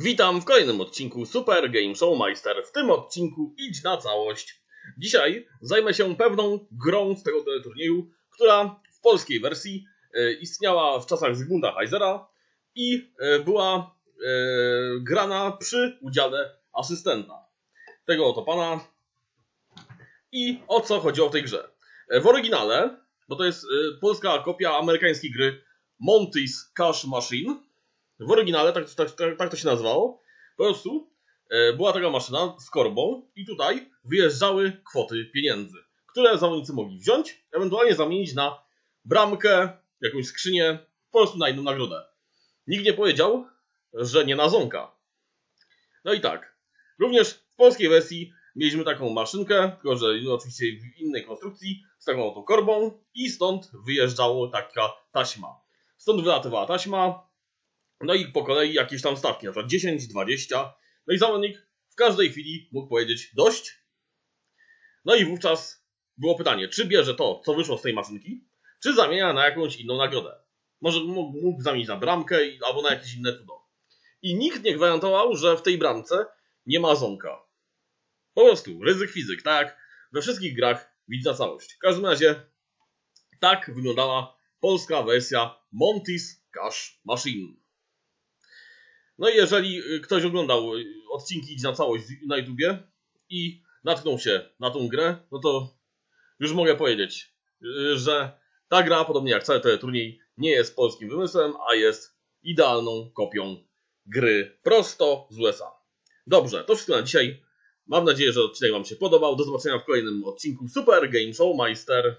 Witam w kolejnym odcinku Super Game Show Meister. W tym odcinku idź na całość. Dzisiaj zajmę się pewną grą z tego turnieju, która w polskiej wersji e, istniała w czasach Zygmunta Heisera i e, była e, grana przy udziale asystenta. Tego oto pana. I o co chodziło w tej grze? W oryginale, bo to jest polska kopia amerykańskiej gry Monty's Cash Machine, w oryginale, tak, tak, tak, tak to się nazywało, po prostu e, była taka maszyna z korbą i tutaj wyjeżdżały kwoty pieniędzy, które zawodnicy mogli wziąć, ewentualnie zamienić na bramkę, jakąś skrzynię, po prostu na inną nagrodę. Nikt nie powiedział, że nie na zonka. No i tak, również w polskiej wersji mieliśmy taką maszynkę, tylko że oczywiście w innej konstrukcji, z taką oto korbą i stąd wyjeżdżała taka taśma. Stąd wylatywała taśma, no i po kolei jakieś tam stawki, na przykład 10, 20. No i zawodnik w każdej chwili mógł powiedzieć dość. No i wówczas było pytanie, czy bierze to, co wyszło z tej maszynki, czy zamienia na jakąś inną nagrodę. Może mógł, mógł zamienić na bramkę albo na jakieś inne cudo. I nikt nie gwarantował, że w tej bramce nie ma zonka. Po prostu ryzyk fizyk, tak we wszystkich grach widz na całość. W każdym razie tak wyglądała polska wersja Monty's Cash Machine. No i jeżeli y, ktoś oglądał y, odcinki na całość na YouTubie i natknął się na tą grę, no to już mogę powiedzieć, y, że ta gra, podobnie jak cały ten turniej, nie jest polskim wymysłem, a jest idealną kopią gry prosto z USA. Dobrze, to wszystko na dzisiaj. Mam nadzieję, że odcinek Wam się podobał. Do zobaczenia w kolejnym odcinku Super Game Show Meister.